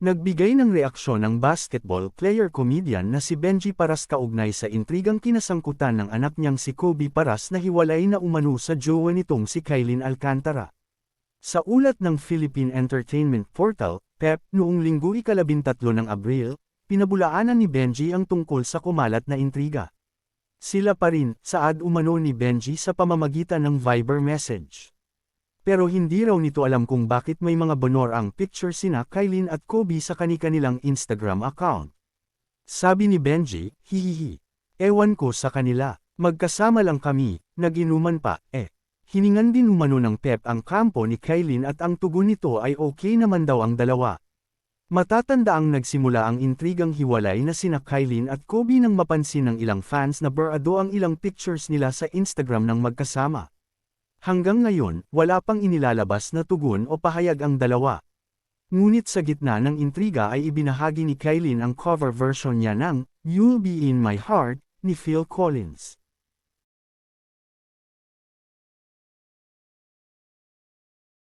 Nagbigay ng reaksyon ang basketball player comedian na si Benji Paras kaugnay sa intrigang kinasangkutan ng anak niyang si Kobe Paras na hiwalay na umano sa jowa nitong si Kailin Alcantara. Sa ulat ng Philippine Entertainment Portal, PEP, noong linggo ikalabintatlo ng Abril, pinabulaanan ni Benji ang tungkol sa kumalat na intriga. Sila pa rin, saad umano ni Benji sa pamamagitan ng Viber message. Pero hindi raw nito alam kung bakit may mga bonor ang picture sina Kailin at Kobe sa kani-kanilang Instagram account. Sabi ni Benji, hihihi. Ewan ko sa kanila, magkasama lang kami, naginuman pa, eh. Hiningan din umano ng Pep ang kampo ni Kailin at ang tugon nito ay okay naman daw ang dalawa. Matatanda ang nagsimula ang intrigang hiwalay na sina Kailin at Kobe nang mapansin ng ilang fans na burado ang ilang pictures nila sa Instagram ng magkasama. Hanggang ngayon, wala pang inilalabas na tugon o pahayag ang dalawa. Ngunit sa gitna ng intriga ay ibinahagi ni Kailin ang cover version niya ng You'll Be In My Heart ni Phil Collins.